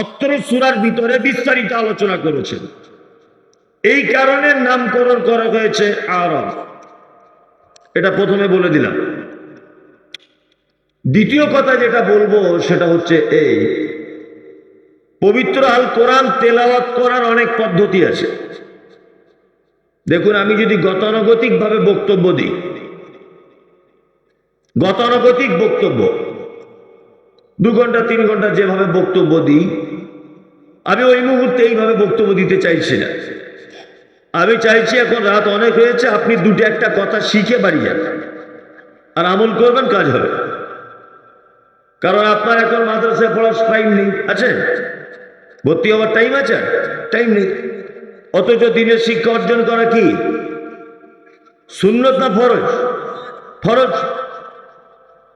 অত্র সুরার ভিতরে বিস্তারিত আলোচনা করেছেন। এই কারণে নামকরণ করা হয়েছে আরব। এটা প্রথমে বলে দিলাম। দ্বিতীয় কথা যেটা বলব সেটা হচ্ছে এই, পবিত্র আল কোরআন তেলাওয়াত করার অনেক পদ্ধতি আছে। দেখুন, আমি যদি গতানুগতিক ভাবে বক্তব্য দিই, গতানুগতিক বক্তব্য, দু ঘণ্টা, তিন ঘণ্টা যেভাবে বক্তব্য দিই আমি ওই মুহূর্তে এইভাবে বক্তব্য দিতে চাইছি না। আমি চাইছি এখন রাত অনেক হয়েছে, আপনি দুটো একটা কথা শিখে বাড়ি যান। আর আমল করবেন, কাজ হবে। কারণ আপনার এখন মাদ্রাসায় পড়ার টাইম নেই। আছে? ভর্তি হওয়ার টাইম আছে? টাইম নেই। অথচ দিনের শিক্ষা অর্জন করা কি? সুন্নত না ফরজ? ফরজ?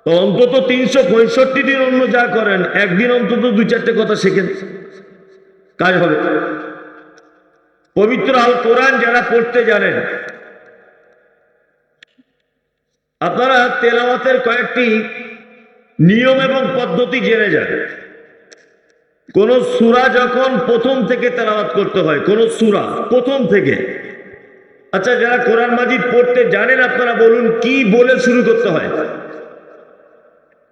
অন্তত তিনশো পঁয়ষট্টি দিন অন্য যা করেন, একদিন অন্তত দু চারটে কথা শেখেন। কাজ হবে। পবিত্র আল কোরআন যারা পড়তে জানেন, আপনারা তেলাওয়াতের কয়েকটি নিয়ম এবং পদ্ধতি জেনে যান। কোন সুরা যখন প্রথম থেকে তেলাওয়াত করতে হয়, কোন সুরা প্রথম থেকে। আচ্ছা যারা কোরআন মাজিদ পড়তে জানেন, আপনারা বলুন কি বলে শুরু করতে হয়?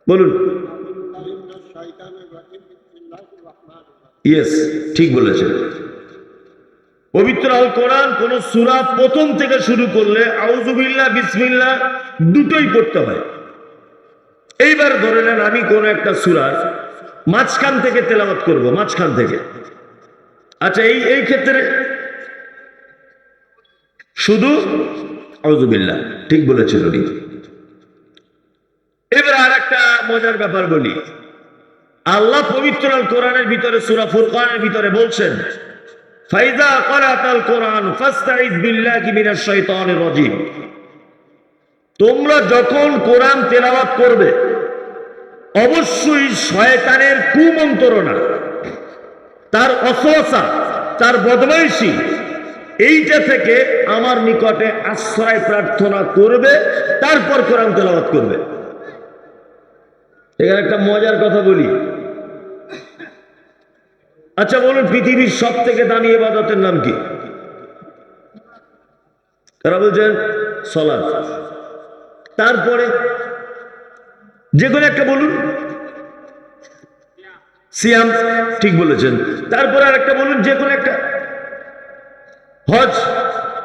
বলুন। ইয়েস ঠিক বলেছেন। পবিত্র আল কোরআন কোন সুরা প্রথম থেকে শুরু করলে আউজুবিল্লাহ বিসমিল্লাহ দুটোই পড়তে হয়। এইবার ধরে নেন আমি কোন একটা সুরার মাঝখান থেকে তেলাওয়াত করব, মাঝখান থেকে। আচ্ছা এই এই ক্ষেত্রে শুধু আউজুবিল্লাহ ঠিক বলেছেন উনি। এবার আর একটা মজার ব্যাপার বলি। আল্লাহ পবিত্র আল কোরআনের ভিতরে, সুরা ফুরকানের ভিতরে বলছেন, ফাইজা করাতাল কোরআন ফাস্তাইজ বিল্লাহি মিনাশ শাইতানির রাজিম। তোমরা যখন কোরআন তেলাওয়াত করবে, অবশ্যই শয়তানের কুমন্ত্রণা, তার অসহসা, তার বদমাইশি, এইটা থেকে আমার নিকটে আশ্রয় প্রার্থনা করবে, তারপর কোরআন তেলাওয়াত করবে। এখানে একটা মজার কথা বলি। আচ্ছা বলুন, পৃথিবীর সব থেকে দামি এবাদতের নাম কি? তারা বলছেন? সলাদ তারপরে যে কোনো একটা বলুন। সিয়াম, ঠিক বলেছেন। তারপরে আর একটা বলুন যে কোনো একটা। হজ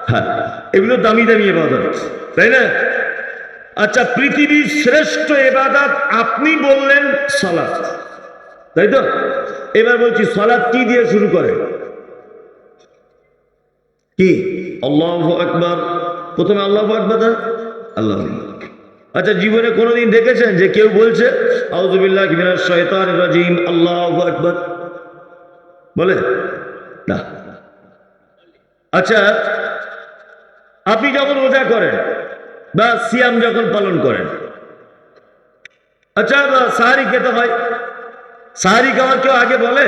হ্যাঁ এগুলো দামি দামি এবাদত তাই না? আচ্ছা পৃথিবীর শ্রেষ্ঠ এবাদত আপনি বললেন সলাদ তাই তো? এবার বলছি সলাদ কি দিয়ে শুরু করে? কি? আল্লাহ আকবর। প্রথমে আল্লাহ আকবর আল্লাহ আচ্ছা জীবনে কোনোদিন দেখেছেন যে কেউ বলছে আল্লাহু বলে? না। আচ্ছা আপনি যখন রোজা করেন বা সিয়াম যখন পালন করেন আচ্ছা সাহারি খেতে হয় সাহারি কেউ আগে বলে?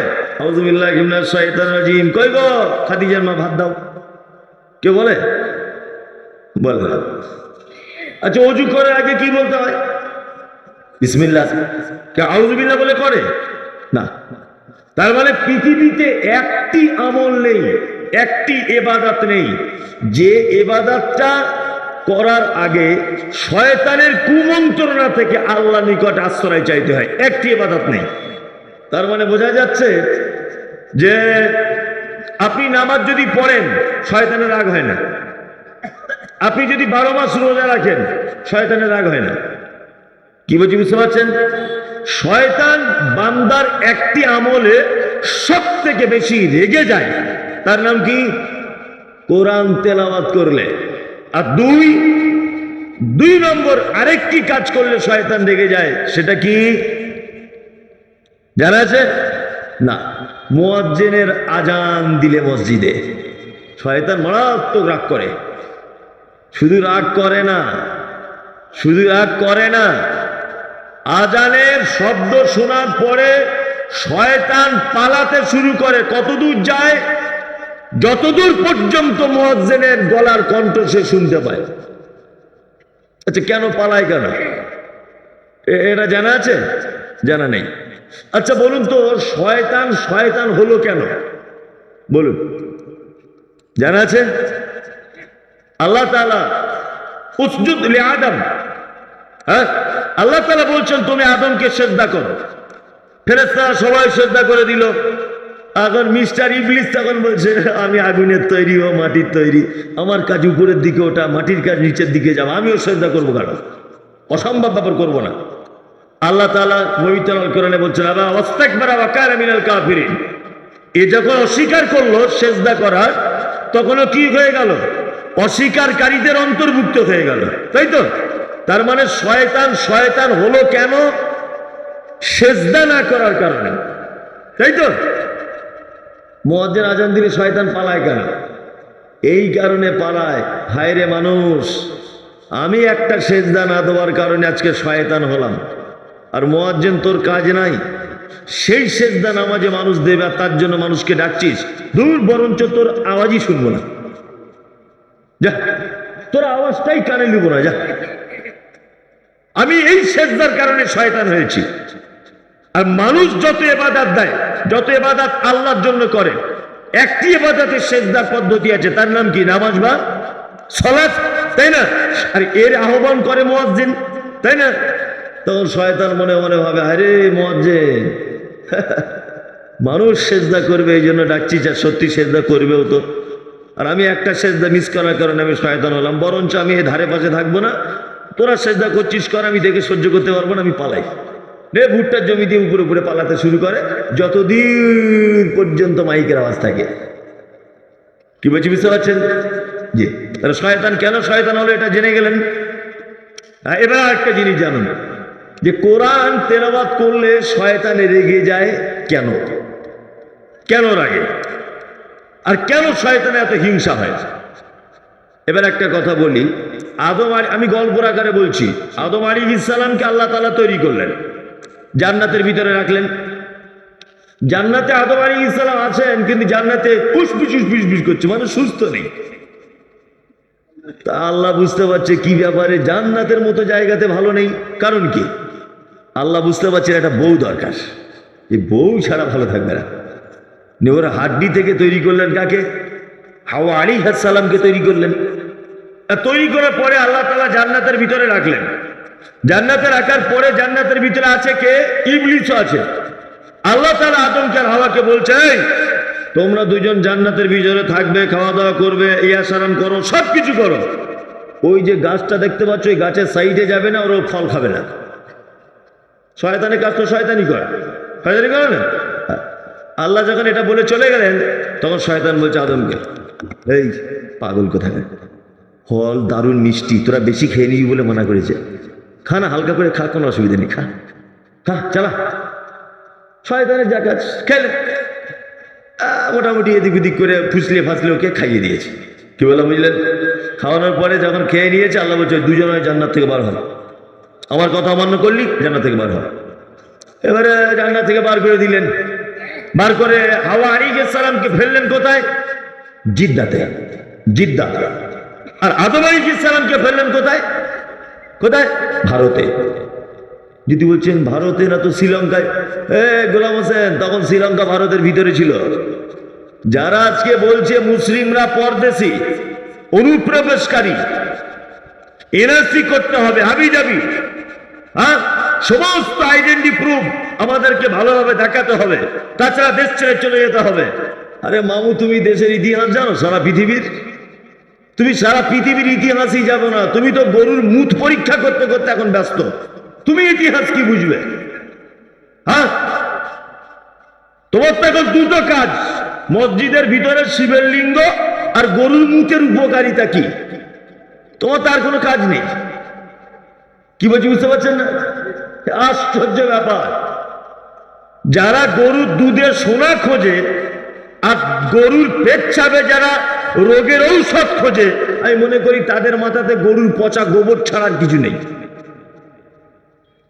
কই গো? ভাত দাও। বলে? আচ্ছা করার আগে কি বলতে হয়? বলে করে? না। তার মানে পৃথিবীতে একটি আমল নেই, একটি এবাদাত নেই। যে এবাদাতটা করার আগে শয়তানের কুমন্ত্রণা থেকে আল্লাহ নিকট আশ্রয় চাইতে হয়। একটি এবাদাত নেই। তার মানে বোঝা যাচ্ছে যে আপনি নামাজ যদি পড়েন, শয়তানের রাগ হয় না। আপনি যদি বারো মাস রোজা রাখেন, শয়তানের রাগ হয় না। কি বলছি, বুঝতে পারছেন? শয়তান বান্দার একটি আমলে সব থেকে বেশি রেগে যায়। তার নাম কি? কোরআন তেলাওয়াত করলে। আর দুই দুই নম্বর আরেকটি কাজ করলে শয়তান রেগে যায়, সেটা কি? জানা আছে? না। মোয়াজ্জেনের আজান দিলে মসজিদে। শয়তান মারাত্মক রাগ করে। শুধু রাগ করে না, শুধু রাগ করে না, আজানের শব্দ শোনার পরে শয়তান পালাতে শুরু করে। কতদূর যায়? যতদূর পর্যন্ত মোয়াজ্জেনের গলার কণ্ঠ সে শুনতে পায়। আচ্ছা কেন পালায় কেন? এটা জানা আছে? জানা নেই। আচ্ছা বলুন তো, শয়তান শয়তান হলো কেন? বলুন। জানা আছে? আল্লাহ তালা উসজুদ আদম। হ্যাঁ? আল্লাহ তালা বলছেন, তুমি আদমকে শ্রদ্ধা করো। ফেরেস্তারা সবাই শ্রদ্ধা করে দিল। এখন মিস্টার ইবলিস তখন বলছে, আমি আগুনের তৈরি, ও মাটির তৈরি। আমার কাজ উপরের দিকে ওটা মাটির কাজ নিচের দিকে যাব আমিও শ্রদ্ধা করব কারণ অসম্ভব ব্যাপার করব না। আল্লাহ তালা পবিত্র কোরআনে বলছেন আবার অস্তাক বারা ওয়াকার মিনাল কাফিরিন। এ যখন অস্বীকার করল সেজদা করার, তখনও কি হয়ে গেল? অস্বীকারীদের অন্তর্ভুক্ত হয়ে গেল। তাই তো? তার মানে শয়তান শয়তান হলো কেন সেজদা না করার কারণে? তাই তো? মহাজের আজান দিলে শয়তান পালায় কেন? এই কারণে পালায়। হায়রে মানুষ, আমি একটা সেজদা না দেওয়ার কারণে আজকে শয়তান হলাম। আর মোয়াজ্জেন তোর কাজ নাই। সেই সেজদা নামাজে মানুষ দেবে আর তার জন্য মানুষকে ডাকছিস। দূর, বরঞ্চ তোর আওয়াজই শুনব না। যা, তোর আওয়াজটাই কানে নিব না, যা। আমি এই সেজদার কারণে শয়তান হয়েছি। আর মানুষ যত এবাদাত দেয়, যত এবাদাত আল্লাহর জন্য করে, একটি এবাদাতের সেজদার পদ্ধতি আছে। তার নাম কি? নামাজ বা সলাৎ? তাই না? আর এর আহ্বান করে মোয়াজ্জিন। তাই না? তখন শয়তান মনে মনে ভাবে, আরে মোয়াজ্জিন, মানুষ সেজদা করবে, এই জন্য ডাকছি যা সত্যি সেজদা করবেও তো। আর আমি একটা সেজদা মিস করার কারণে আমি শয়তান হলাম, বরঞ্চ আমি এ ধারে পাশে থাকব না। তোরা সেজদা করছিস কর, আমি দেখে সহ্য করতে পারব না, আমি পালাই। রে ভুট্টার জমি দিয়ে উপরে উপরে পালাতে শুরু করে, যতদিন পর্যন্ত মাইকের আওয়াজ থাকে। কি বলছি, বুঝতে পারছেন? জি। শয়তান কেন শয়তান হলো, এটা জেনে গেলেন? এবার একটা জিনিস জানুন। যে কোরআন তেলাবাদ করলে শয়তানে রেগে যায় কেন? কেন রাগে? আর কেন শয়তানে এত হিংসা হয়? এবার একটা কথা বলি, আদম আলী আমি গল্পর আকারে বলছি, আদম আলী ইসালামকে আল্লাহ তালা তৈরি করলেন, জান্নাতের ভিতরে রাখলেন। জান্নাতে আদম আলী ইসলাম আছেন, কিন্তু জান্নাতে ফুসফুস ফুসফুস করছে মানে সুস্থ নেই। তা আল্লাহ বুঝতে পারছে কি ব্যাপারে? জান্নাতের মতো জায়গাতে ভালো নেই, কারণ কি? আল্লাহ বুঝতে পারছেন একটা বউ দরকার। এই বউ ছাড়া ভালো থাকবে না। ওরা হাড্ডি থেকে তৈরি করলেন কাকে? হাওয়া আলী সালামকে তৈরি করলেন। তৈরি করার পরে আল্লাহ তালা জান্নাতের ভিতরে রাখলেন। জান্নাতে রাখার পরে জান্নাতের ভিতরে আছে কে? ইবলিশও আছে। আল্লাহ তালা আদমকে আর হাওয়াকে বলছে তোমরা দুজন জান্নাতের ভিতরে থাকবে খাওয়া দাওয়া করবে ইয়া সারান করো সব কিছু করো। ওই যে গাছটা দেখতে পাচ্ছ, ওই গাছের সাইডে যাবে না, ওরা ফল খাবে না। শয়তানের কাজ তো শয়তানি করে। শয়তানি করে না? আল্লাহ যখন এটা বলে চলে গেলেন, তখন শয়তান বলছে আদমকে, এই পাগল কোথায় ফল, দারুণ, মিষ্টি, তোরা বেশি খেয়ে নিবি বলে মনে করেছে। খা না, হালকা করে খা, কোনো অসুবিধা নেই, খা। খা, চালা। শয়তানের যা কাজ, খেলে। মোটামুটি এদিক ওদিক করে ফুসলে ফাসলে ওকে খাইয়ে দিয়েছে। কি বললাম বুঝলেন? খাওয়ানোর পরে যখন খেয়ে নিয়েছে, আল্লাহ বলছে দুজন জান্নাত থেকে বার হয় আমার কথা অমান্য করলি, জান্নাত থেকে বার হয় এবারে জান্নাত থেকে বার করে দিলেন। বার করে হাওয়া আরিক সালামকে ফেললেন কোথায়? জিদ্দাতে। জিদ্দা। আর আদম আলিক সালামকে ফেললেন কোথায়? কোথায়? ভারতে। যদি বলছেন, ভারতে না তো শ্রীলঙ্কায়? এ, গোলাম হোসেন, তখন শ্রীলঙ্কা ভারতের ভিতরে ছিল। যারা আজকে বলছে, মুসলিমরা পরদেশি, অনুপ্রবেশকারী, এনআরসি করতে হবে হাবি যাবি হ্যাঁ? সমস্ত আইডেন্টি প্রুফ আমাদেরকে ভালোভাবে দেখাতে হবে। তাছাড়া দেশ ছেড়ে চলে যেতে হবে। আরে মামু, তুমি দেশের ইতিহাস জানো? সারা পৃথিবীর? তুমি সারা পৃথিবীর ইতিহাসই যাব না। তুমি তো গরুর মুখ পরীক্ষা করতে করতে এখন ব্যস্ত। তুমি ইতিহাস কি বুঝবে? হ্যাঁ? তোমার তো এখন দুটো কাজ। মসজিদের ভিতরে শিবের লিঙ্গ আর গরুর মুখের উপকারিতা কি? তোমার তার কোনো কাজ নেই। কি বলছি বুঝতে পারছেন না? আশ্চর্য ব্যাপার। যারা গরুর দুধে সোনা খোঁজে আর গরুর পেচ্ছাবে যারা রোগের ঔষধ খোঁজে, আমি মনে করি তাদের মাথাতে গরুর পচা গোবর ছাড়ার কিছু নেই।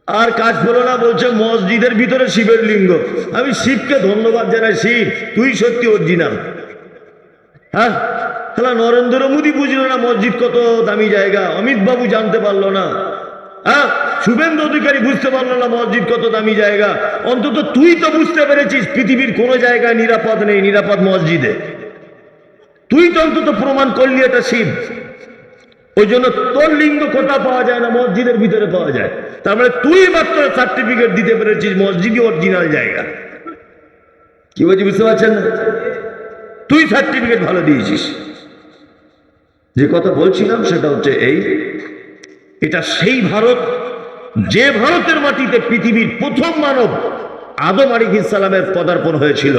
আর কাজ হলো না বলছে মসজিদের ভিতরে শিবের লিঙ্গ। আমি শিবকে ধন্যবাদ জানাই। শিব, তুই সত্যি অরিজিনাল হ্যাঁ? তাহলে নরেন্দ্র মোদী বুঝলো না মসজিদ কত দামি জায়গা। অমিত বাবু জানতে পারল না। হ্যাঁ শুভেন্দু অধিকারী বুঝতে পারল না মসজিদ কত দামি জায়গা। অন্তত তুই তো বুঝতে পেরেছিস পৃথিবীর কোনো জায়গায় নিরাপদ নেই, নিরাপদ মসজিদে। তুই তো অন্তত প্রমাণ করলি এটা শিব। ওই জন্য তোর লিঙ্গ কোথা পাওয়া যায় না, মসজিদের ভিতরে পাওয়া যায়। তার মানে তুই মাত্র সার্টিফিকেট দিতে পেরেছিস, মসজিদই অরিজিনাল জায়গা। কি বলছি, বুঝতে পারছেন না? তুই সার্টিফিকেট ভালো দিয়েছিস। যে কথা বলছিলাম সেটা হচ্ছে এই এটা সেই ভারত যে ভারতের মাটিতে পৃথিবীর প্রথম মানব আদম আলিক ইসালামের পদার্পণ হয়েছিল।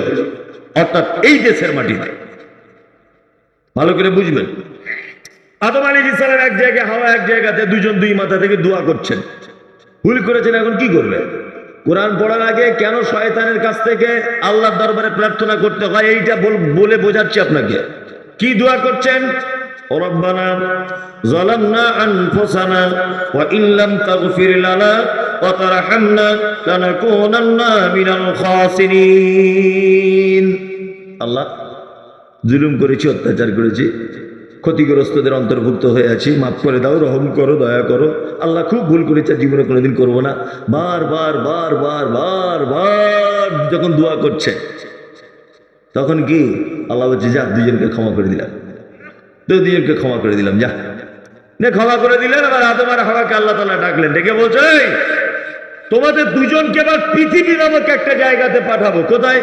অর্থাৎ এই দেশের মাটিতে। ভালো করে বুঝবেন। আদম আলী ইসলাম এক জায়গায়, হাওয়া এক জায়গাতে দুজন দুই মাথা থেকে দোয়া করছেন। ভুল করেছেন, এখন কি করবে কোরআন পড়ার আগে কেন শয়তানের কাছ থেকে আল্লাহর দরবারে প্রার্থনা করতে হয়, এইটা বল- বোঝাচ্ছি আপনাকে। কি দোয়া করছেন? ظلمنا أنفسنا وإن لم تغفر لنا وترحمنا لنكونن من الخاسرين আল্লাহ জুলুম করেছি অত্যাচার করেছি ক্ষতিগ্রস্তদের অন্তর্ভুক্ত হয়ে আছি মাফ করে দাও রহম করো দয়া করো আল্লাহ খুব ভুল করেছে জীবনে কোনোদিন করবো না বার বার বার বার বার বার যখন দোয়া করছে তখন কি আল্লাহ বলছে যা দুজনকে ক্ষমা করে দিলাম তো দুজনকে ক্ষমা করে দিলাম যা নে ক্ষমা করে দিলেন আবার আদম আর হাওয়াকে আল্লাহ তালা ডাকলেন। ডেকে বলছে "এই, তোমাদের দুজনকে আবার পৃথিবী নামক একটা জায়গাতে পাঠাবো। কোথায়?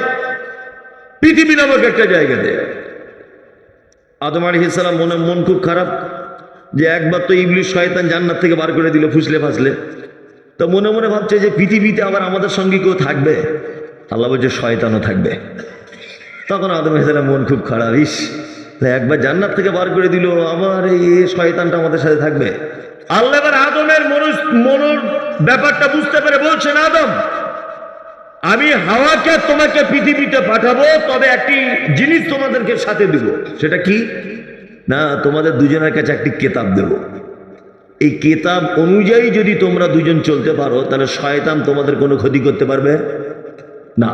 পৃথিবী নামক একটা জায়গাতে। আদম আলী মনে মন খুব খারাপ যে একবার তো ইবলিশ শয়তান জান্নাত থেকে বার করে দিল ফুসলে ফাসলে। তো মনে মনে ভাবছে যে পৃথিবীতে আবার আমাদের সঙ্গে কেউ থাকবে? আল্লাহ বলছে শয়তানও থাকবে। তখন আদম ইসলাম মন খুব খারাপ ইস একবার জান্নাত থেকে বার করে দিল আমার এই শয়তানটা আমাদের সাথে থাকবে। আল্লাহ এবার আদমের মনুষ মনোর ব্যাপারটা বুঝতে পেরে বলছেন, আদম, আমি হাওয়াকে তোমাকে পৃথিবীতে পাঠাবো, তবে একটি জিনিস তোমাদেরকে সাথে দেব। সেটা কি? না, তোমাদের দুজনের কাছে একটি কেতাব দেব। এই কেতাব অনুযায়ী যদি তোমরা দুজন চলতে পারো, তাহলে শয়তান তোমাদের কোনো ক্ষতি করতে পারবে? না।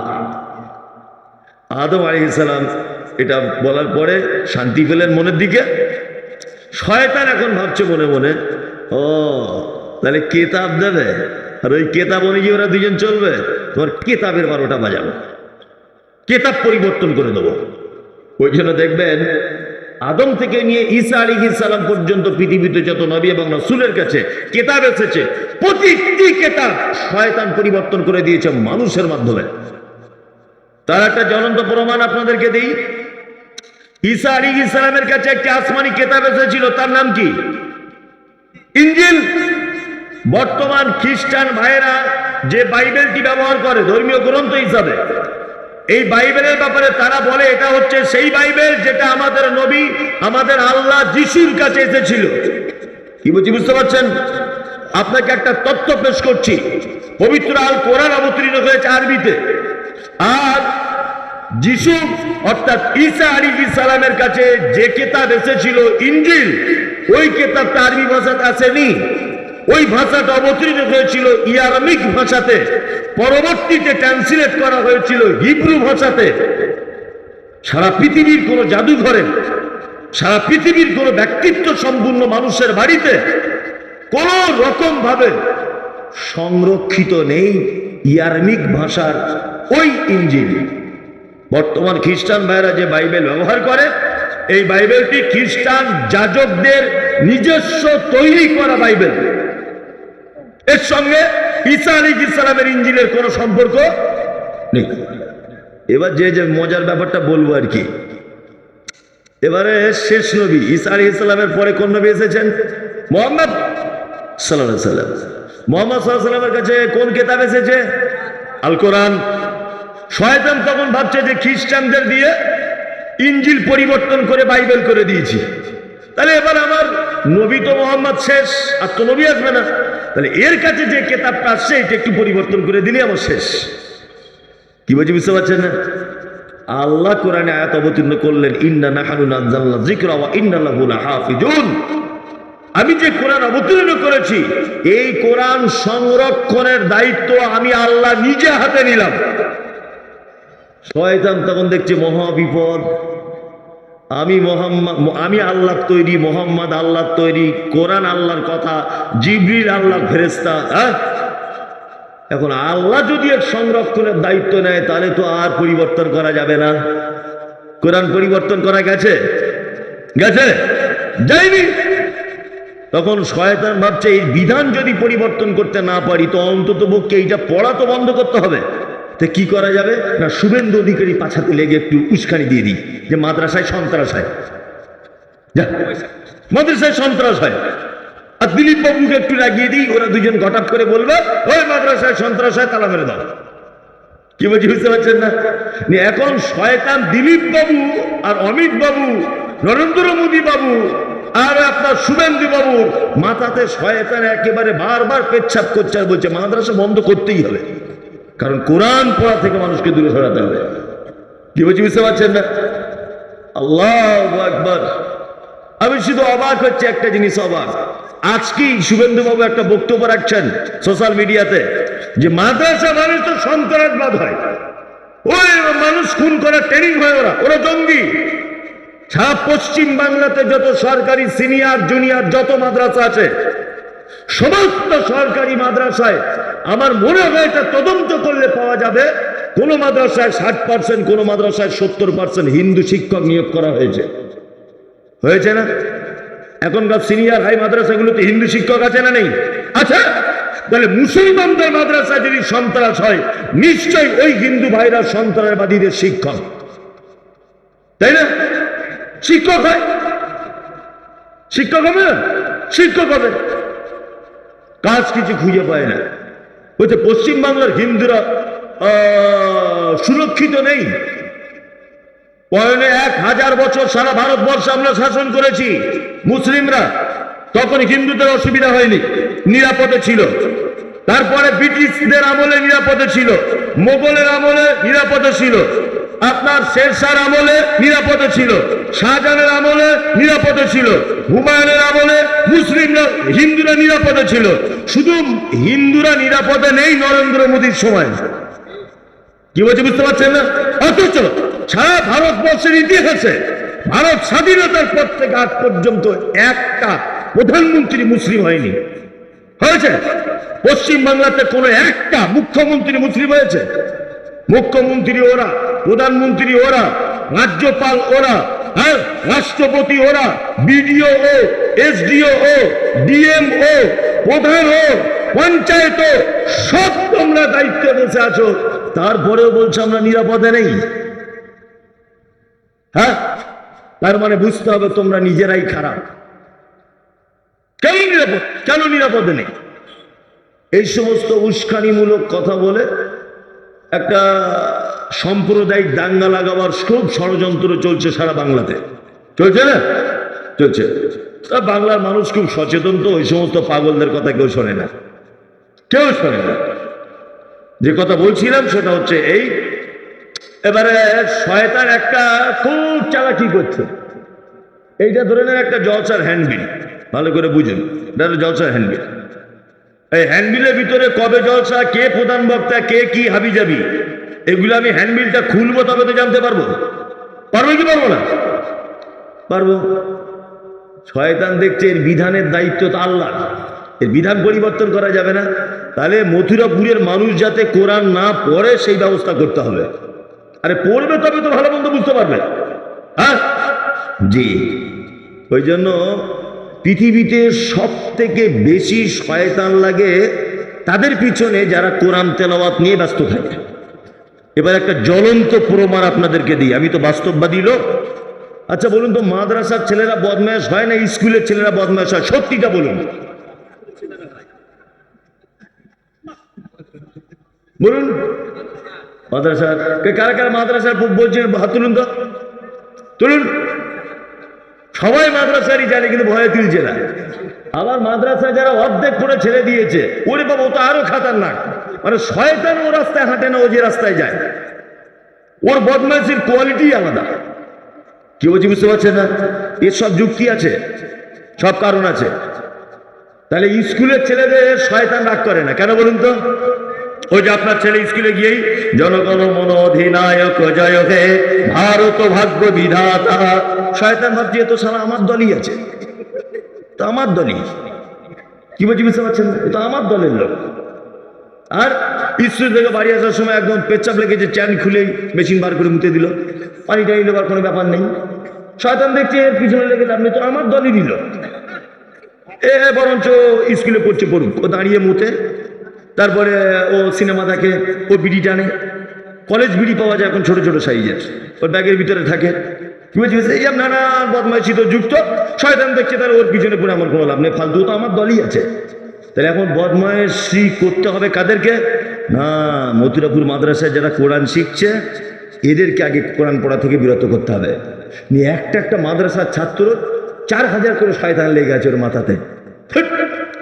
আদম আলী এটা বলার পরে শান্তি পেলেন মনের দিকে। শয়তান এখন ভাবছে মনে মনে, ও, তাহলে কেতাব দেবে? আর ওই কেতাব অনুযায়ী ওরা দুজন চলবে? তোমার কেতাবের বারোটা বাজাবো। কেতাব পরিবর্তন করে দেবো। ওই জন্য দেখবেন, আদম থেকে নিয়ে ঈসা আলী সালাম পর্যন্ত পৃথিবীতে যত নবী এবং রসুলের কাছে কেতাব এসেছে, প্রতিটি কেতাব শয়তান পরিবর্তন করে দিয়েছে মানুষের মাধ্যমে। তার একটা জ্বলন্ত প্রমাণ আপনাদেরকে দিই। ঈসা আলী ইসলামের কাছে একটি আসমানি কেতাব এসেছিল, তার নাম কি? ইঞ্জিল। বর্তমান খ্রিস্টান ভাইয়েরা যে বাইবেলটি ব্যবহার করে, ধর্মীয় গ্রন্থ হিসাবে, এই বাইবেলের ব্যাপারে তারা বলে, এটা হচ্ছে সেই বাইবেল যেটা আমাদের নবী, আমাদের আল্লাহ যিশুর কাছে এসেছিল। কি বলছি বুঝতে পারছেন? আপনাকে একটা তথ্য পেশ করছি। পবিত্র আল কোরআন অবতীর্ণ হয়েছে আরবিতে। আর যিশু, অর্থাৎ ঈসা আলী সালামের কাছে যে কেতাব এসেছিল ইঞ্জিল, ওই কেতাবটা আরবি ভাষাতে আসেনি। ওই ভাষাটা অবতীর্ণ হয়েছিল ইয়ারমিক ভাষাতে। পরবর্তীতে ট্রান্সলেট করা হয়েছিল হিব্রু ভাষাতে। সারা পৃথিবীর কোনো জাদুঘরে, সারা পৃথিবীর কোনো ব্যক্তিত্ব সম্পূর্ণ মানুষের বাড়িতে কোন রকম ভাবে সংরক্ষিত নেই ইয়ারমিক ভাষার ওই ইঞ্জিল। বর্তমান খ্রিস্টান ভাইরা যে বাইবেল ব্যবহার করে, এই বাইবেলটি খ্রিস্টান যাজকদের নিজস্ব তৈরি করা বাইবেল। এর সঙ্গে ঈসা আলী ইসলামের ইঞ্জিনের কোনো সম্পর্ক নেই। এবার যে যে মজার ব্যাপারটা বলব আর কি। এবারে শেষ নবী, ঈসা আলী ইসলামের পরে কোন নবী এসেছেন? মোহাম্মদ সাল্লাহ সাল্লাম। মোহাম্মদ সাল্লাহ সাল্লামের কাছে কোন কেতাব এসেছে? আল কোরআন। শয়তান তখন ভাবছে যে খ্রিস্টানদের দিয়ে ইঞ্জিল পরিবর্তন করে বাইবেল করে দিয়েছি। তাহলে এবার আমার নবী তো মোহাম্মদ শেষ, আর তো নবী আসবে না। তাহলে এর কাছে যে কেতাবটা আসছে, এটা একটু পরিবর্তন করে দিলে আমার শেষ। কি বলছি, বুঝতে পারছেন না? আল্লাহ কোরআনে আয়াত অবতীর্ণ করলেন, ইন্না নাহানু নাজ্জালনা যিকরা ওয়া ইন্না লাহু লাহাফিজুন। আমি যে কোরআন অবতীর্ণ করেছি, এই কোরআন সংরক্ষণের দায়িত্ব আমি আল্লাহ নিজে হাতে নিলাম। শয়তান তখন দেখছে মহাবিপদ আমি মোহাম্মদ, আমি আল্লাহর তৈরি, মোহাম্মদ আল্লাহর তৈরি, কোরআন আল্লাহর কথা, জিবরিল আল্লাহর ফেরেস্তা হ্যাঁ? এখন আল্লাহ যদি এক সংরক্ষণের দায়িত্ব নেয়, তাহলে তো আর পরিবর্তন করা যাবে না। কোরআন পরিবর্তন করা গেছে? গেছে? যায়নি। তখন শয়তান ভাবছে, এই বিধান যদি পরিবর্তন করতে না পারি, তো অন্তত পক্ষে এইটা পড়া তো বন্ধ করতে হবে। তো কি করা যাবে? না শুভেন্দু অধিকারী পাছাতে লেগে একটু উস্কানি দিয়ে দিই, যে মাদ্রাসায় সন্ত্রাস হয়। মাদ্রাসায় সন্ত্রাস হয়। আর দিলীপ বাবুকে একটু লাগিয়ে দিই, ওরা দুজন ঘটাপ করে বলবে, ওই মাদ্রাসায় সন্ত্রাস হয়, তালা মেরে দাও। কি বলছি বুঝতে পারছেন না? এখন শয়তান দিলীপ বাবু আর অমিত বাবু নরেন্দ্র মোদী বাবু আর আপনার শুভেন্দু বাবু মাথাতে শয়তান একেবারে বারবার পেচ্ছাপ করছে আর বলছে, মাদ্রাসা বন্ধ করতেই হবে। কারণ কোরআন পড়া থেকে মানুষকে দূরে সরাতে হবে। কি বলছি, বুঝতে পারছেন না? আল্লাহ একবার আমি শুধু অবাক হচ্ছে একটা জিনিস অবাক। আজকেই শুভেন্দু বাবু একটা বক্তব্য রাখছেন সোশ্যাল মিডিয়াতে, যে মাদ্রাসা মানুষ তো সন্ত্রাসবাদ হয়। ওই মানুষ খুন করার ট্রেনিং হয় ওরা ওরা জঙ্গি। সারা পশ্চিম বাংলাতে যত সরকারি সিনিয়র জুনিয়র যত মাদ্রাসা আছে, সমস্ত সরকারি মাদ্রাসায় আমার মনে হয় এটা তদন্ত করলে পাওয়া যাবে। কোন মাদ্রাসায় ষাট পার্সেন্ট কোন মাদ্রাসায় সত্তর পার্সেন্ট হিন্দু শিক্ষক নিয়োগ করা হয়েছে। হয়েছে না? এখনকার সিনিয়র হাই মাদ্রাসাগুলোতে হিন্দু শিক্ষক আছে না নেই? আচ্ছা তাহলে মুসলমানদের মাদ্রাসা যদি সন্ত্রাস হয়, নিশ্চয়ই ওই হিন্দু ভাইরা সন্ত্রাসবাদীদের শিক্ষক। তাই না? শিক্ষক হয়। শিক্ষক হবে শিক্ষক হবে। কাজ কিছু খুঁজে পায় না। বলছে পশ্চিম বাংলার হিন্দুরা সুরক্ষিত নেই। পয়নে এক হাজার বছর সারা ভারতবর্ষ আমরা শাসন করেছি, মুসলিমরা। তখন হিন্দুদের অসুবিধা হয়নি, নিরাপদে ছিল। তারপরে ব্রিটিশদের আমলে নিরাপদে ছিল, মোগলের আমলে নিরাপদে ছিল। আপনার শেরশার আমলে নিরাপদে ছিল, শাহজাহানের আমলে নিরাপদে ছিল, হুমায়ুনের আমলে মুসলিমরা, হিন্দুরা নিরাপদে ছিল। শুধু হিন্দুরা নিরাপদে নেই নরেন্দ্র মোদীর সময়। কি বলছে বুঝতে পারছেন না? অথচ সারা ভারতবর্ষের ইতিহাসে ভারত স্বাধীনতার পর থেকে আজ পর্যন্ত একটা প্রধানমন্ত্রী মুসলিম হয়নি। হয়েছে? পশ্চিম বাংলাতে কোনো একটা মুখ্যমন্ত্রী মুসলিম হয়েছে? মুখ্যমন্ত্রী ওরা, প্রধানমন্ত্রী ওরা, রাজ্যপাল ওরা হ্যাঁ রাষ্ট্রপতি ওরা, বিডিও ও, এসডিও ও ডিএম ও প্রধান ও, পঞ্চায়েত সব তোমরা দায়িত্বে বসে আছো। তারপরেও বলছো আমরা নিরাপদে নেই। হ্যাঁ তার মানে বুঝতে হবে তোমরা নিজেরাই খারাপ। কেন নিরাপদ? কেন নিরাপদে নেই? এই সমস্ত উস্কানিমূলক কথা বলে একটা সাম্প্রদায়িক দাঙ্গা লাগাবার খুব ষড়যন্ত্র চলছে সারা বাংলাতে। চলছে না? চলছে। তা বাংলার মানুষ খুব সচেতন তো, ওই সমস্ত পাগলদের কথা কেউ শোনে না। কেউ শোনে না। যে কথা বলছিলাম সেটা হচ্ছে এই, এবারে শয়তান একটা খুব চালাকি করছে। এইটা ধরে নেন একটা জলসার হ্যান্ডবিল। ভালো করে বুঝুন, এটা জলসার হ্যান্ডবিল। এই হ্যান্ডবিলের ভিতরে কবে জলসা, কে প্রধান বক্তা, কে কি হাবি যাবি এগুলো আমি হ্যান্ডবিলটা খুলবো তবে তো জানতে পারব। পারব কি পারব না? পারব। শয়তান দেখছে এর বিধানের দায়িত্ব তো আল্লাহ। এর বিধান পরিবর্তন করা যাবে না। তাহলে মথুরাপুরের মানুষ যাতে কোরআন না পড়ে, সেই ব্যবস্থা করতে হবে। আরে পড়বে তবে তো ভালো মন্দ বুঝতে পারবে। হ্যাঁ? জি। ওই জন্য পৃথিবীতে সব থেকে বেশি শয়তান লাগে তাদের পিছনে যারা কোরআন তেলাওয়াত নিয়ে ব্যস্ত থাকে। এবার একটা জ্বলন্ত প্রমাণ আপনাদেরকে দিই। আমি তো বাস্তববাদী লোক। আচ্ছা বলুন তো, মাদ্রাসার ছেলেরা বদমায়াস হয় না স্কুলের ছেলেরা বদমায়াস হয়? সত্যিটা বলুন। বলুন। মাদ্রাসার কারা কারা মাদ্রাসার বলছেন হাত তুলুন তো। তুলুন। সবাই মাদ্রাসারই জানে, কিন্তু ভয়ে তুলছে না আবার মাদ্রাসা যারা অর্ধেক করে ছেড়ে দিয়েছে, ওরে বাবা, ও তো আরও খাতারনাক। মানে শয়তান ও রাস্তায় হাঁটে না, ও যে রাস্তায় যায়। ওর বদমাইশির কোয়ালিটি আলাদা। কি বলছি বুঝতে পারছেন না? এর সব যুক্তি আছে? সব কারণ আছে। তাহলে স্কুলের ছেলেদের শয়তান রাগ করে না। কেন বলুন তো? ওই যে আপনার ছেলে স্কুলে গিয়েই জনগণ মন অধিনায়ক জয় হে ভারত ভাগ্য বিধাতা। শয়তান ভাবছি, এ তো সারা আমার দলই আছে। তো আমার দলই। কি বলছি বুঝতে পারছেন? তো আমার দলের লোক। আর স্কুল থেকে বাড়ি আসার সময় একদম পেচ্ছাপ লেগেছে, চ্যান খুলেই মেশিন বার করে মুতে দিল। পানি টানি দেবার কোনো ব্যাপার নেই। শয়তান দেখছে পিছনে লেগে আপনি তো আমার দলই দিল এ বরঞ্চ স্কুলে পড়ছে, পড়ুক। ও দাঁড়িয়ে মুতে তারপরে ও সিনেমা দেখে, ও বিড়ি টানে। কলেজ বিড়ি পাওয়া যায় এখন ছোট ছোট সাইজের। ওর ব্যাগের ভিতরে থাকে। এই যে নানান বদমাইশি তো যুক্ত, শয়তান দেখছে তাহলে ওর পিছনে পড়ে আমার কোনো লাভ নেই। ফালতু তো আমার দলই আছে। তাহলে এখন বদমাইশি করতে হবে কাদেরকে? না, মথুরাপুর মাদ্রাসায় যারা কোরআন শিখছে, এদেরকে আগে কোরআন পড়া থেকে বিরত করতে হবে। নিয়ে একটা একটা মাদ্রাসার ছাত্র চার হাজার করে শয়তান লেগে আছে ওর মাথাতে!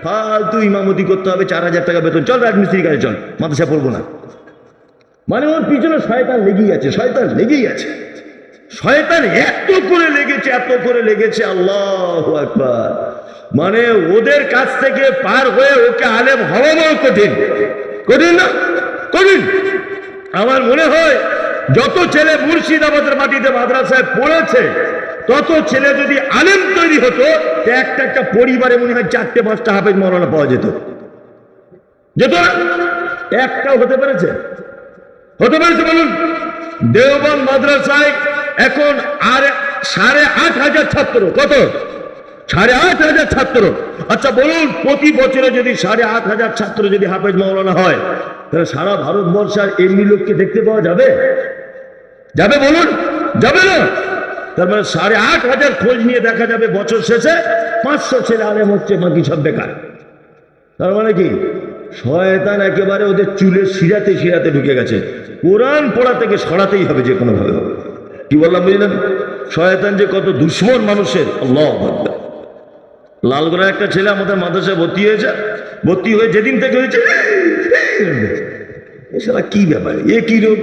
ফালতু ইমামতি করতে হবে, চার হাজার টাকা বেতন। চল রাজমিস্ত্রির কাছে চল মাদ্রাসা পড়ব না। মানে ওর পিছনে শয়তান লেগেই আছে, শয়তান লেগেই আছে। শয়তান এত করে লেগেছে, এত করে লেগেছে, আল্লাহ একবার মানে ওদের কাছ থেকে পার হয়ে ওকে আলেম হওয়া বড় কঠিন। কঠিন না? কঠিন। আমার মনে হয়, যত ছেলে মুর্শিদাবাদের মাটিতে মাদ্রাসায় পড়েছে তত ছেলে যদি আলেম তৈরি হতো একটা একটা পরিবারে মনে হয় চারটে, পাঁচটা হাফেজ মরণা পাওয়া যেত। যেত? একটাও হতে পেরেছে? হতে পেরেছে বলুন। দেওবন্দ মাদ্রাসায় এখন আর সাড়ে আট হাজার ছাত্র। কত? সাড়ে আট হাজার ছাত্র। আচ্ছা বলুন, প্রতি বছরে যদি সাড়ে আট হাজার ছাত্র যদি হাফেজ মাওলানা হয়, তাহলে সারা ভারতবর্ষে আর এমনি লোককে দেখতে পাওয়া যাবে? যাবে বলুন? যাবে না? তার মানে সাড়ে আট হাজার খোঁজ নিয়ে দেখা যাবে বছর শেষে পাঁচশো ছেলে আলেম হচ্ছে, বাকি সব বেকার। তার মানে কি? শয়তান একেবারে ওদের চুলের শিরাতে শিরাতে ঢুকে গেছে। কোরআন পড়া থেকে সরাতেই হবে যে কোনো ভাবে কি বললাম, বুঝলেন? শয়তান যে কত দুশ্মন মানুষের, আল্লাহ। লালগড়ার একটা ছেলে আমাদের মাদ্রাসায় ভর্তি হয়েছে। ভর্তি হয়ে যেদিন থেকে হয়েছে এছাড়া কি ব্যাপার? এ কি রোগ?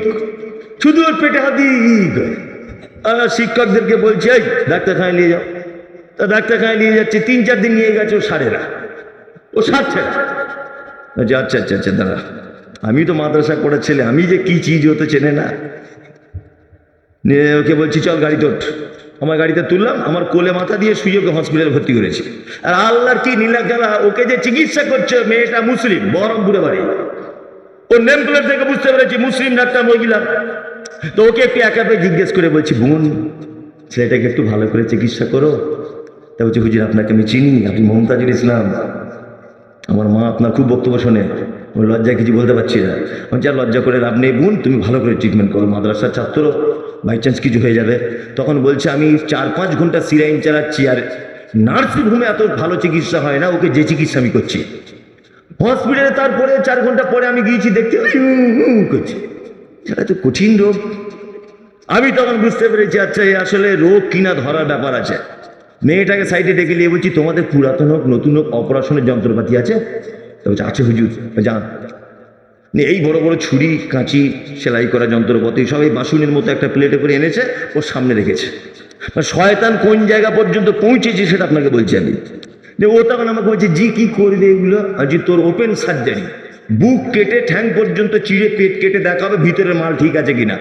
শুধু ওর পেটে হাত শিক্ষকদেরকে বলছে এই ডাক্তারখানায় নিয়ে যাও। তা ডাক্তারখানায় নিয়ে যাচ্ছে তিন চার দিন নিয়ে গেছে ও সারেরা ও সারছে বলছে, আচ্ছা আচ্ছা আচ্ছা দাঁড়া। আমি তো মাদ্রাসা পড়ার ছেলে আমি যে কি চিজ হতে চেনে না। নিয়ে ওকে বলছি চল গাড়িতে ওঠ আমার গাড়িতে তুললাম আমার কোলে মাথা দিয়ে ওকে হসপিটালে ভর্তি করেছি। আর আল্লাহর কি নীলা খেলা ওকে যে চিকিৎসা করছে মেয়েটা মুসলিম বহরমপুরে বাড়ি ওর নেম থেকে বুঝতে পেরেছি মুসলিম ডাক্তার মহিলা। তো ওকে একটু একা পেয়ে জিজ্ঞেস করে বলছি, বোন, ছেলেটাকে একটু ভালো করে চিকিৎসা করো। তা বলছি, হুজুর, আপনাকে আমি চিনি, আপনি মমতাজুল ইসলাম। আমার মা আপনার খুব বক্তব্য শোনে। ওই লজ্জায় কিছু বলতে পারছি না। আমি যা লজ্জা করে লাভ নেই, বোন, তুমি ভালো করে ট্রিটমেন্ট করো। মাদ্রাসার ছাত্র বাই চান্স কিছু হয়ে যাবে। তখন বলছে, আমি চার পাঁচ ঘণ্টা সিরাইন চালাচ্ছি, আর নার্সিং হোমে এত ভালো চিকিৎসা হয় না, ওকে যে চিকিৎসা আমি করছি। হসপিটালে তারপরে চার ঘণ্টা পরে আমি গিয়েছি, দেখতে করছি। সেটা তো কঠিন রোগ। আমি তখন বুঝতে পেরেছি আচ্ছা এই আসলে রোগ কিনা ধরার ব্যাপার আছে। মেয়েটাকে সাইডে ডেকে নিয়ে বলছি, তোমাদের পুরাতন হোক, নতুন হোক, অপারেশনের যন্ত্রপাতি আছে? বলছে, আছে হুজুর যান। এই বড় বড় ছুরি, কাঁচি, সেলাই করা যন্ত্রপাতি, সব এই বাসুনের মতো একটা প্লেটে করে এনেছে ওর সামনে রেখেছে। শয়তান কোন জায়গা পর্যন্ত পৌঁছেছে সেটা আপনাকে বলছি আমি। ও তখন আমাকে বলছে, জি, কি করবে এগুলো? আর জি তোর ওপেন সার্জারি বুক কেটে ঠ্যাং পর্যন্ত চিড়ে পেট কেটে দেখা হবে ভিতরের মাল ঠিক আছে কিনা।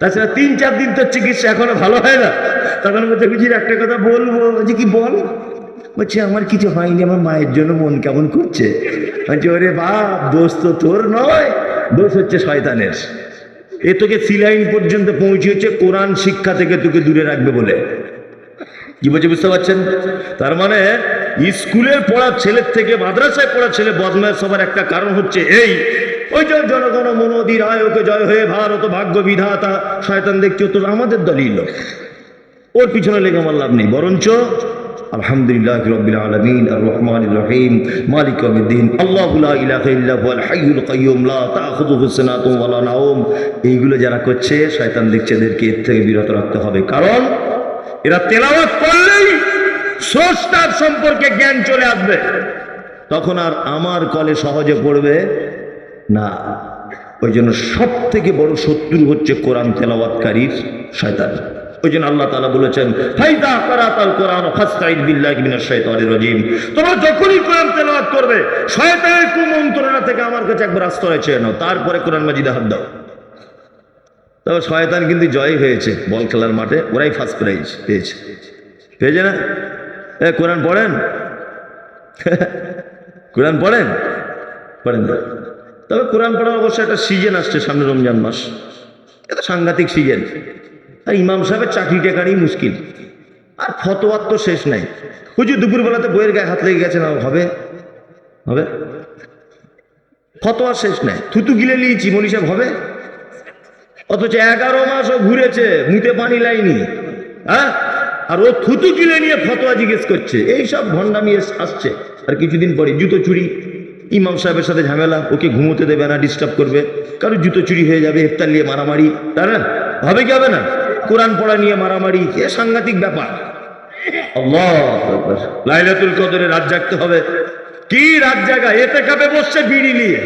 তাছাড়া তিন চার দিন তোর চিকিৎসা এখনও ভালো হয় না। তখন বলছে, হুজির, একটা কথা বলব। বলছি, কি বল? বলছে, আমার কিছু হয়নি, আমার মায়ের জন্য মন কেমন করছে? বলছে, ওরে বাপ, দোষ তো তোর নয়, দোষ হচ্ছে শয়তানের। এ তোকে সিলাইন পর্যন্ত পৌঁছেছে, কোরআন শিক্ষা থেকে তোকে দূরে রাখবে বলে। কি বলছে বুঝতে পারছেন? তার মানে স্কুলের পড়া ছেলের থেকে মাদ্রাসায় পড়া ছেলে বদমায় সবার একটা কারণ হচ্ছে এই। ওই যে জনগণ রায় ওকে জয় হয়ে ভারত ভাগ্য বিধাতা, শয়তান দেখতে তো আমাদের দলই লোক। ওর পিছনে লেগে আমার লাভ নেই। বরঞ্চ আলহামদুলিল্লাহ রবিল আলমিন আর রহমান রহিম, মালিক আমিদ্দিন আল্লাহ লা ইলাহা ইল্লা হুয়াল হাইয়ুল কাইয়ুম, লা তাখুযুহু সিনাতুন ওয়ালা নাওম। এইগুলো যারা করছে, শয়তান দেখছে এদেরকে এর থেকে বিরত রাখতে হবে। কারণ এরা তেলাওয়াত করলেই স্রষ্টার সম্পর্কে জ্ঞান চলে আসবে। তখন আর আমার কলে সহজে পড়বে না। ওই জন্য সব থেকে বড় শত্রু হচ্ছে কোরআন তেলাওয়াতকারীর শয়তান। ওই জন্য আল্লাহ তালা বলেছেন, ফাইদা কোরআন তোমরা যখনই কোরআন তেলাওয়াত করবে, শয়তানের কুমন্ত্রণা থেকে আমার কাছে একবার আশ্রয় চেয়ে নাও, তারপরে কোরআন মাজিদে হাত দাও। তবে শয়তান কিন্তু জয় হয়েছে, বল খেলার মাঠে, ওরাই ফার্স্ট প্রাইজ পেয়েছে। পেয়েছে না? এ, কোরআন পড়েন? কোরআন পড়েন? পড়েন তবে কোরআন পড়ার অবশ্য একটা সিজন আসছে সামনে রমজান মাস। এটা সাংঘাতিক সিজন। আর ইমাম সাহেবের চাকরি টেকারই মুশকিল। আর ফতোয়ার তো শেষ নাই। হুজুর দুপুরবেলাতে বইয়ের গায়ে হাত লেগে গেছে না, হবে? হবে? ফতোয়ার শেষ নাই। থুতু গিলে নিয়েছি, মনি সাহেব, হবে? অথচ এগারো মাসও ঘুরেছে, মুতে পানি লাইনি। হ্যাঁ? আর ও থুতু কিনে নিয়ে ফতোয়া জিজ্ঞেস করছে এই সব ভণ্ডামি আসছে। আর কিছুদিন পরে জুতো চুরি। ইমাম সাহেবের সাথে ঝামেলা, ওকে ঘুমোতে দেবে না ডিস্টার্ব করবে। কারও জুতো চুরি হয়ে যাবে, ইফতার নিয়ে মারামারি। তাই না? হবে কি হবে না? কোরআন পড়া নিয়ে মারামারি, এ সাংঘাতিক ব্যাপার। লাইলাতুল কদরে রাত জাগতে হবে। কি রাত জাগা? এতে কাপে বসছে বিড়ি নিয়ে।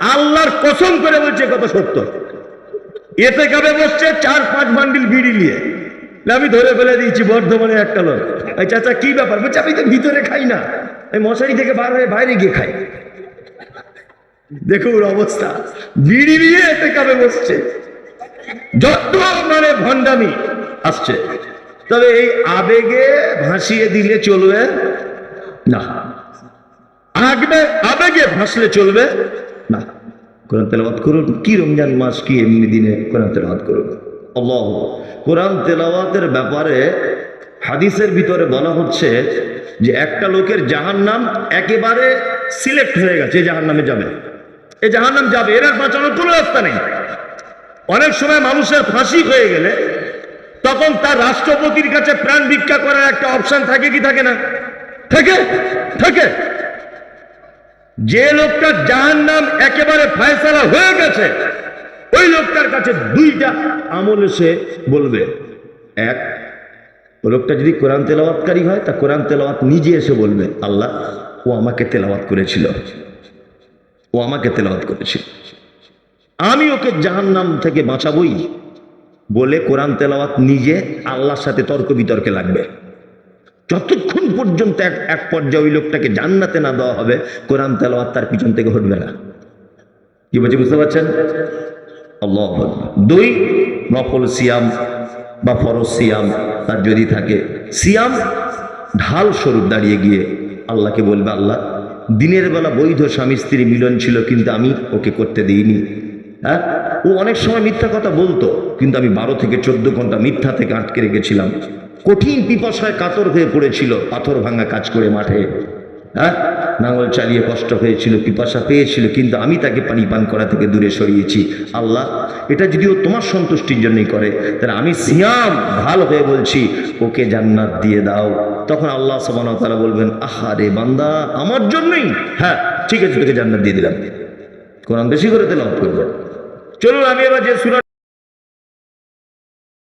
আল্লাহর কসম করে বলছে কত সত্য। এতে কাবে বসছে চার পাঁচ বান্ডিল বিড়ি নিয়ে। আমি ধরে ফেলে দিয়েছি, বর্ধমানে একটা লোক। এই চাচা, কি ব্যাপার? বলছে, আমি তো ভিতরে খাই না। এই মশারি থেকে বার হয়ে বাইরে গিয়ে খাই। দেখুন অবস্থা। বিড়ি নিয়ে এতে কাবে বসছে। যত মানে ভণ্ডামি আসছে। তবে এই আবেগে ভাসিয়ে দিলে চলবে না। আগবে আবেগে ভাসলে চলবে না। কোরআন তেলাওয়াত করুন। কি রমজান মাস কি এমনি দিনে কোরআন তেলাওয়াত করুন? আল্লাহ। কোরআন তেলাওয়াতের ব্যাপারে হাদিসের ভিতরে বলা হচ্ছে যে একটা লোকের জাহান নাম একেবারে সিলেক্ট হয়ে গেছে জাহান নামে যাবে। এই জাহান নাম যাবে, এর আর বাঁচানোর কোনো রাস্তা নেই। অনেক সময় মানুষের ফাঁসি হয়ে গেলে তখন তার রাষ্ট্রপতির কাছে প্রাণ ভিক্ষা করার একটা অপশন থাকে কি থাকে না? থাকে থাকে। যে লোকটার জাহান নাম একেবারে ফায়সালা হয়ে গেছে ওই লোকটার কাছে দুইটা আমল এসে বলবে। এক লোকটা যদি কোরআন তেলাওয়াতকারী হয়, তা কোরআন তেলাওয়াত নিজে এসে বলবে, আল্লাহ, ও আমাকে তেলাওয়াত করেছিল। ও আমাকে তেলাওয়াত করেছিল আমি ওকে জাহান নাম থেকে বাঁচাবই বলে কোরআন তেলাওয়াত নিজে আল্লাহর সাথে তর্ক বিতর্কে লাগবে। যতক্ষণ পর্যন্ত এক এক পর্যায়ে ওই লোকটাকে জান্নাতে না দেওয়া হবে, কোরআন তেলাওয়াত তার পিছন থেকে হটবে না। কি বলছি, বুঝতে পারছেন? দুই, নফল সিয়াম বা ফরজ সিয়াম, তার যদি থাকে। সিয়াম ঢাল স্বরূপ দাঁড়িয়ে গিয়ে আল্লাহকে বলবে, আল্লাহ, দিনের বেলা বৈধ স্বামী স্ত্রী মিলন ছিল, কিন্তু আমি ওকে করতে দিইনি। হ্যাঁ? ও অনেক সময় মিথ্যা কথা বলতো, কিন্তু আমি বারো থেকে চোদ্দ ঘণ্টা মিথ্যা থেকে আটকে রেখেছিলাম। কঠিন পিপাসায় কাতর হয়ে পড়েছিল, পাথর ভাঙা কাজ করে মাঠে। হ্যাঁ? নাঙল চালিয়ে কষ্ট হয়েছিল পিপাসা পেয়েছিল, কিন্তু আমি তাকে পানি পান করা থেকে দূরে সরিয়েছি। আল্লাহ, এটা যদি ও তোমার সন্তুষ্টির জন্যই করে, তাহলে আমি সিয়াম, ভালো হয়ে বলছি, ওকে জান্নাত দিয়ে দাও। তখন আল্লাহ সবান তারা বলবেন আহারে বান্দা, আমার জন্যই? হ্যাঁ ঠিক আছে, তোকে জান্নাত দিয়ে দিলাম। কোরআন বেশি করে করবে। চলুন, আমি এবার যে সুরা